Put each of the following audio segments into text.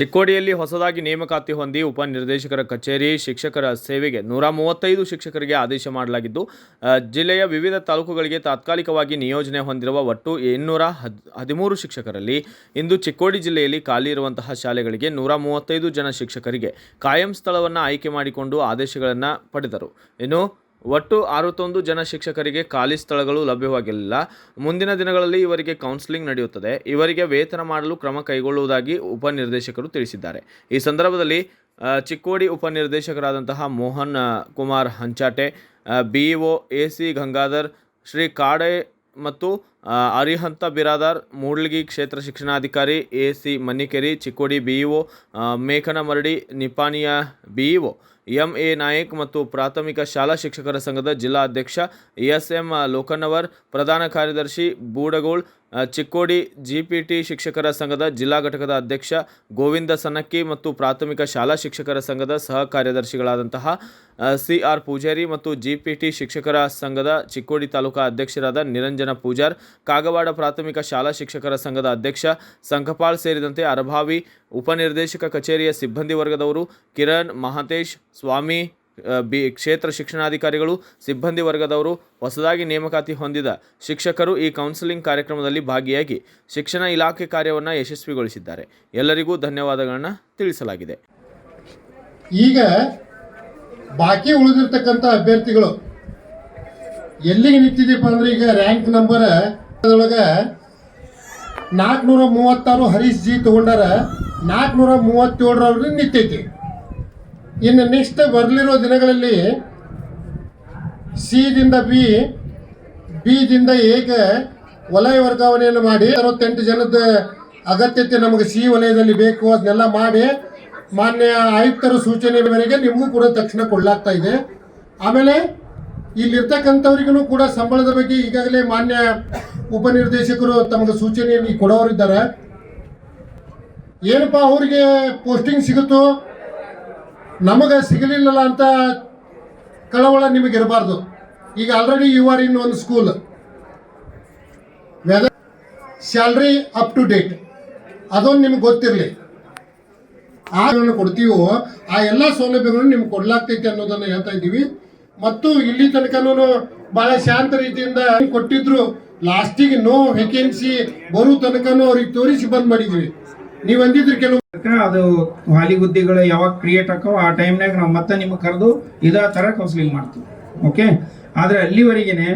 ಚಿಕ್ಕೋಡಿಯಲ್ಲಿ ಹೊಸದಾಗಿ ನೇಮಕಾತಿ ಹೊಂದಿ ಉಪನಿರ್ದೇಶಕರ ಕಚೇರಿ ಶಿಕ್ಷಕರ ಸೇವೆಗೆ ನೂರ ಮೂವತ್ತೈದು ಶಿಕ್ಷಕರಿಗೆ ಆದೇಶ ಮಾಡಲಾಗಿದ್ದು ಜಿಲ್ಲೆಯ ವಿವಿಧ ತಾಲೂಕುಗಳಿಗೆ ತಾತ್ಕಾಲಿಕವಾಗಿ ನಿಯೋಜನೆ ಹೊಂದಿರುವ ಒಟ್ಟು ಇನ್ನೂರ ಹದ್, ಹದಿಮೂರು ಶಿಕ್ಷಕರಲ್ಲಿ ಇಂದು ಚಿಕ್ಕೋಡಿ ಜಿಲ್ಲೆಯಲ್ಲಿ ಖಾಲಿ ಇರುವಂತಹ ಶಾಲೆಗಳಿಗೆ ನೂರ ಮೂವತ್ತೈದು ಜನ ಶಿಕ್ಷಕರಿಗೆ ಕಾಯಂ ಸ್ಥಳವನ್ನು ಆಯ್ಕೆ ಮಾಡಿಕೊಂಡು ಆದೇಶಗಳನ್ನು ಪಡೆದರು. ಇನ್ನು ಒಟ್ಟು ಅರವತ್ತೊಂದು ಜನ ಶಿಕ್ಷಕರಿಗೆ ಖಾಲಿ ಸ್ಥಳಗಳು ಲಭ್ಯವಾಗಿಲ್ಲ. ಮುಂದಿನ ದಿನಗಳಲ್ಲಿ ಇವರಿಗೆ ಕೌನ್ಸಿಲಿಂಗ್ ನಡೆಯುತ್ತದೆ. ಇವರಿಗೆ ವೇತನ ಮಾಡಲು ಕ್ರಮ ಕೈಗೊಳ್ಳುವುದಾಗಿ ಉಪನಿರ್ದೇಶಕರು ತಿಳಿಸಿದ್ದಾರೆ. ಈ ಸಂದರ್ಭದಲ್ಲಿ Chikkodi ಉಪನಿರ್ದೇಶಕರಾದಂತಹ Mohan Kumar Hanchate B A C Gangadhar, Shri Kade ಮತ್ತು ಅರಿಹಂತ ಬಿರಾದಾರ್, ಮೂಡ್ಲಗಿ ಕ್ಷೇತ್ರ ಶಿಕ್ಷಣಾಧಿಕಾರಿ A C Mannikeri, Chikkodi BEO Mekanamaradi ನಿಪಾನಿಯ BEO M A Nayak ಮತ್ತು ಪ್ರಾಥಮಿಕ ಶಾಲಾ ಶಿಕ್ಷಕರ ಸಂಘದ ಜಿಲ್ಲಾ ಅಧ್ಯಕ್ಷ ಎಸ್ ಎಂ ಲೋಕನ್ನವರ್ ಪ್ರಧಾನ ಕಾರ್ಯದರ್ಶಿ ಬೂಡಗೋಳ್ ಚಿಕ್ಕೋಡಿ ಜಿಪಿಟಿ ಶಿಕ್ಷಕರ ಸಂಘದ ಜಿಲ್ಲಾ ಘಟಕದ ಅಧ್ಯಕ್ಷ ಗೋವಿಂದ ಸನಕ್ಕಿ ಮತ್ತು ಪ್ರಾಥಮಿಕ ಶಾಲಾ ಶಿಕ್ಷಕರ ಸಂಘದ ಸಹ ಕಾರ್ಯದರ್ಶಿಗಳಾದಂತಹ ಸಿ ಆರ್ ಪೂಜಾರಿ ಮತ್ತು ಜಿಪಿಟಿ ಶಿಕ್ಷಕರ ಸಂಘದ ಚಿಕ್ಕೋಡಿ ತಾಲೂಕಾ ಅಧ್ಯಕ್ಷರಾದ ನಿರಂಜನ ಪೂಜಾರ್ ಕಾಗವಾಡ ಪ್ರಾಥಮಿಕ ಶಾಲಾ ಶಿಕ್ಷಕರ ಸಂಘದ ಅಧ್ಯಕ್ಷ ಸಂಘಪಾಲ್ ಸೇರಿದಂತೆ ಅರಭಾವಿ ಉಪನಿರ್ದೇಶಕ ಕಚೇರಿಯ ಸಿಬ್ಬಂದಿ ವರ್ಗದವರು ಕಿರಣ್, ಮಹಾಂತೇಶ್, ಸ್ವಾಮಿ ಬಿ, ಕ್ಷೇತ್ರ ಶಿಕ್ಷಣಾಧಿಕಾರಿಗಳು, ಸಿಬ್ಬಂದಿ ವರ್ಗದವರು ಹೊಸದಾಗಿ ನೇಮಕಾತಿ ಹೊಂದಿದ ಶಿಕ್ಷಕರು ಈ ಕೌನ್ಸಿಲಿಂಗ್ ಕಾರ್ಯಕ್ರಮದಲ್ಲಿ ಭಾಗಿಯಾಗಿ ಶಿಕ್ಷಣ ಇಲಾಖೆ ಕಾರ್ಯವನ್ನು ಯಶಸ್ವಿಗೊಳಿಸಿದ್ದಾರೆ. ಎಲ್ಲರಿಗೂ ಧನ್ಯವಾದಗಳನ್ನು ತಿಳಿಸಲಾಗಿದೆ. ಈಗ ಬಾಕಿ ಉಳಿದಿರ್ತಕ್ಕಂಥ ಅಭ್ಯರ್ಥಿಗಳು ಎಲ್ಲಿಗೆ ನಿಂತಿದ್ದೀಪ ಅಂದ್ರೆ ಈಗ ರ್ಯಾಂಕ್ ನಂಬರ್ ಒಳಗೆ ನಾಲ್ಕುನೂರ ಮೂವತ್ತಾರು ಹರೀಶ್ ಜಿ ತಗೊಂಡಾರ ನಾಲ್ಕುನೂರ ಮೂವತ್ತೇಳರವ್ರಿಗೆ ನಿಂತೈತಿ. ಇನ್ನು ನೆಕ್ಸ್ಟ್ ಬರಲಿರೋ ದಿನಗಳಲ್ಲಿ ಸಿ ದಿಂದ ಬಿ ಬಿ ದಿಂದ ವಲಯ ವರ್ಗಾವಣೆಯನ್ನು ಮಾಡಿ ಅರವತ್ತೆಂಟು ಜನದ ಅಗತ್ಯತೆ ನಮಗೆ ಸಿ ವಲಯದಲ್ಲಿ ಬೇಕು. ಅದನ್ನೆಲ್ಲ ಮಾಡಿ ಮಾನ್ಯ ಆಯುಕ್ತರ ಸೂಚನೆ ಮೇರೆಗೆ ನಿಮಗೂ ಕೂಡ ತಕ್ಷಣ ಕೊಡಲಾಗ್ತಾ ಇದೆ. ಆಮೇಲೆ ಇಲ್ಲಿರ್ತಕ್ಕಂಥವ್ರಿಗೂ ಕೂಡ ಸಂಬಳದ ಬಗ್ಗೆ ಈಗಾಗಲೇ ಮಾನ್ಯ ಉಪನಿರ್ದೇಶಕರು ತಮಗೆ ಸೂಚನೆಯನ್ನು ಕೊಡೋರಿದ್ದಾರೆ ಏನಪ್ಪ ಅವ್ರಿಗೆ ಪೋಸ್ಟಿಂಗ್ ಸಿಗುತ್ತೋ? ನಮಗೆ ಸಿಗಲಿಲ್ಲಲ್ಲ ಅಂತ ಕಳವಳ ನಿಮಗೆ ಇರಬಾರ್ದು ಈಗ ಆಲ್ರೆಡಿ ಯು ಆರ್ ಇನ್ ಒಂದು school whether salary up to date ಅದೊಂದು ನಿಮ್ಗೆ ಗೊತ್ತಿರಲಿ. ಆ ಕೊಡ್ತೀವೋ, ಆ ಎಲ್ಲ ಸೌಲಭ್ಯಗಳನ್ನು ನಿಮ್ಗೆ ಕೊಡ್ಲಾಗ್ತೈತೆ ಅನ್ನೋದನ್ನು ಹೇಳ್ತಾ ಇದ್ದೀವಿ. ಮತ್ತು ಇಲ್ಲಿ ತನಕನೂ ಬಹಳ ಶಾಂತ ರೀತಿಯಿಂದ ಕೊಟ್ಟಿದ್ರು. ಲಾಸ್ಟಿಗೆ ನೋ ವೇಕೆನ್ಸಿ ಬರೋ ತನಕನೂ ಅವ್ರಿಗೆ ತೋರಿಸಿ ಬಂದ್ ಮಾಡಿದ್ವಿ. ನೀವು ಅಂದಿದ್ರಿ ಕೆಲವು ಅದು ಖಾಲಿ ಹುದ್ದೆಗಳು ಯಾವಾಗ ಕ್ರಿಯೇಟ್ ಆಕೋ ಆ ಟೈಮ್ನಾಗ ನಾವು ಮತ್ತೆ ನಿಮಗೆ ಕರೆದು ಇದೇ ಥರ ಕೌನ್ಸಿಲಿಂಗ್ ಮಾಡ್ತೀವಿ. ಓಕೆ ಆದರೆ ಅಲ್ಲಿವರೆಗೆನೆ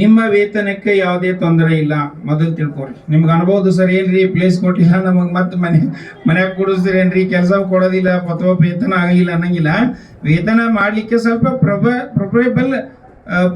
ನಿಮ್ಮ ವೇತನಕ್ಕೆ ಯಾವುದೇ ತೊಂದರೆ ಇಲ್ಲ. ಮೊದಲು ತಿಳ್ಕೊರಿ ನಿಮ್ಗೆ ಅನ್ಬೋದು ಸರ್, ಏನ್ರಿ ಪ್ಲೇಸ್ ಕೊಟ್ಟಿಲ್ಲ, ನಮಗೆ ಮತ್ತೆ ಮನೆ, ಮನ್ಯಾಗ ಕೊಡಿಸ್ತೀರೇನ್ರಿ, ಕೆಲಸ ಕೊಡೋದಿಲ್ಲ ಅಥವಾ ವೇತನ ಆಗಿಲ್ಲ ಅನ್ನಂಗಿಲ್ಲ. ವೇತನ ಮಾಡಲಿಕ್ಕೆ ಸ್ವಲ್ಪ ಪ್ರೊಬ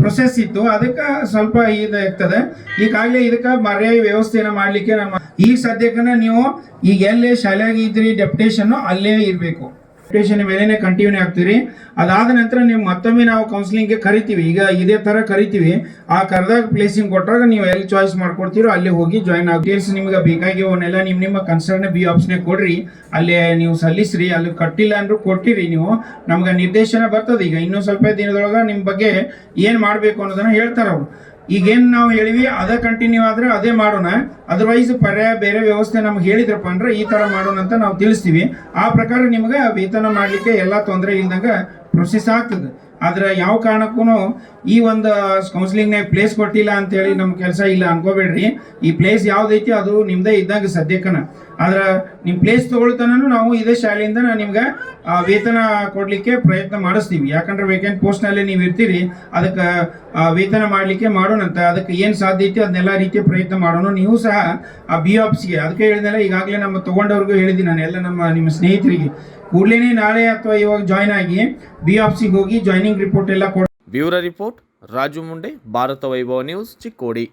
ಪ್ರೊಸೆಸ್ ಇತ್ತು. ಅದಕ್ಕೆ ಸ್ವಲ್ಪ ಇದಾಗ್ತದೆ ಈಗಾಗಲೇ ಇದಕ್ಕೆ ಮರ್ಯಾದೆ ವ್ಯವಸ್ಥೆನ ಮಾಡಲಿಕ್ಕೆ ನಮ್ಮ ಈಗ ಸದ್ಯಕ್ಕನ ನೀವು ಈಗ ಎಲ್ಲೇ ಶಾಲೆಯಾಗಿದ್ರಿ ಇದ್ರಿ ಡೆಪ್ಟೇಷನ್ ಅಲ್ಲೇ ಇರಬೇಕು. ಡೆಪ್ಟೇಷನ್ ಮೇಲೆನೆ ಕಂಟಿನ್ಯೂ ಆಗ್ತೀರಿ. ಅದಾದ ನಂತರ ನೀವು ಮತ್ತೊಮ್ಮೆ ನಾವು ಕೌನ್ಸಿಲಿಂಗ್ಗೆ ಕರಿತೀವಿ. ಈಗ ಇದೇ ಥರ ಕರಿತೀವಿ. ಆ ಕರೆದಾಗ ಪ್ಲೇಸಿಂಗ್ ಕೊಟ್ಟಾಗ ನೀವು ಎಲ್ಲಿ ಚಾಯ್ಸ್ ಮಾಡ್ಕೊಡ್ತೀರೋ ಅಲ್ಲಿ ಹೋಗಿ ಜಾಯ್ನ್ ಆಗಿ ಡೀಟೇಲ್ಸ್ ನಿಮ್ಗೆ ಬೇಕಾಗಿವನ್ನೆಲ್ಲ ನಿಮ್ಮ ನಿಮ್ಮ ಕನ್ಸರ್ನ್ ಬಿ ಆಪ್ಷನ್ ಕೊಡ್ರಿ. ಅಲ್ಲಿ ನೀವು ಸಲ್ಲಿಸ್ರಿ. ಅಲ್ಲಿ ಕಟ್ಟಿಲ್ಲ ಅಂದ್ರೆ ಕೊಟ್ಟಿರಿ ನೀವು. ನಮ್ಗೆ ನಿರ್ದೇಶನ ಬರ್ತದೆ. ಈಗ ಇನ್ನೂ ಸ್ವಲ್ಪ ದಿನದೊಳಗೆ ನಿಮ್ಮ ಬಗ್ಗೆ ಏನು ಮಾಡಬೇಕು ಅನ್ನೋದನ್ನ ಹೇಳ್ತಾರೆ ಅವರು. ಈಗೇನು ನಾವು ಹೇಳಿವಿ, ಅದೇ ಕಂಟಿನ್ಯೂ ಆದ್ರೆ ಅದೇ ಮಾಡೋಣ. ಅದರ್ವೈಸ್ ಪರ್ಯಾಯ ಬೇರೆ ವ್ಯವಸ್ಥೆ ನಮ್ಗೆ ಹೇಳಿದ್ರಪ್ಪ ಅಂದ್ರೆ ಈ ತರ ಮಾಡೋಣ ಅಂತ ನಾವು ತಿಳಿಸ್ತೀವಿ. ಆ ಪ್ರಕಾರ ನಿಮ್ಗೆ ವೇತನ ಮಾಡಲಿಕ್ಕೆ ಎಲ್ಲ ತೊಂದರೆ ಇಲ್ದಂಗೆ ಪ್ರೊಸೆಸ್ ಆಗ್ತದೆ. ಆದ್ರೆ ಯಾವ ಕಾರಣಕ್ಕೂ ಈ ಒಂದು ಕೌನ್ಸಿಲಿಂಗ್ನಾಗ ಪ್ಲೇಸ್ ಕೊಟ್ಟಿಲ್ಲ ಅಂತೇಳಿ ನಮ್ಮ ಕೆಲಸ ಇಲ್ಲ ಅನ್ಕೋಬೇಡ್ರಿ. ಈ ಪ್ಲೇಸ್ ಯಾವ್ದೈತಿ ಅದು ನಿಮ್ದೇ ಇದ್ದಂಗೆ ಸದ್ಯಕ್ಕನ. ಆದ್ರೆ ನಿಮ್ಮ ಪ್ಲೇಸ್ ತಗೊಳ್ತಾನೂ ನಾವು ಇದೇ ಶಾಲೆಯಿಂದ ನಿಮ್ಗೆ ವೇತನ ಕೊಡಲಿಕ್ಕೆ ಪ್ರಯತ್ನ ಮಾಡಿಸ್ತೀವಿ. ಯಾಕಂದ್ರೆ ವೇಕೆಂಟ್ ಪೋಸ್ಟ್ನಲ್ಲೇ ನೀವು ಇರ್ತೀರಿ. ಅದಕ್ಕೆ ವೇತನ ಮಾಡಲಿಕ್ಕೆ ಮಾಡೋಣಂತ ಅದಕ್ಕೆ ಏನು ಸಾಧ್ಯ ಐತಿ ಅದನ್ನೆಲ್ಲ ರೀತಿಯ ಪ್ರಯತ್ನ ಮಾಡೋಣ. ನೀವು ಸಹ ಆ ಬಿ ಆಫ್ಸ್ಗೆ ಅದಕ್ಕೆ ಹೇಳಿದ್ನಲ್ಲ, ಈಗಾಗಲೇ ನಮ್ಮ ತೊಗೊಂಡವ್ರಿಗೂ ಹೇಳಿದ್ದೀನಿ ನಾನು, ಎಲ್ಲ ನಮ್ಮ ನಿಮ್ಮ ಸ್ನೇಹಿತರಿಗೆ. ಕೂಡಲೇ ನಾಳೆ ಅಥವಾ ಇವಾಗ ಜಾಯ್ನ್ ಆಗಿ ಬಿ ಆಫ್ಸಿಗೆ ಹೋಗಿ ಜಾಯ್ನಿಂಗ್ ರಿಪೋರ್ಟ್ ಎಲ್ಲ ಕೊಡ bureau report Raju Munde Bharata Vaibhava news Chikkodi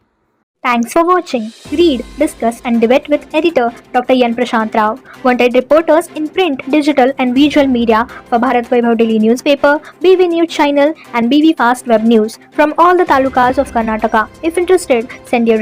Thanks for watching. Read, discuss, and debate with editor Dr. Yan Prashant Rao. Wanted reporters in print, digital, and visual media for Bharat Vaibhav Daily Newspaper, BV News Channel, and BV Fast Web News from all the talukas of Karnataka. If interested, send your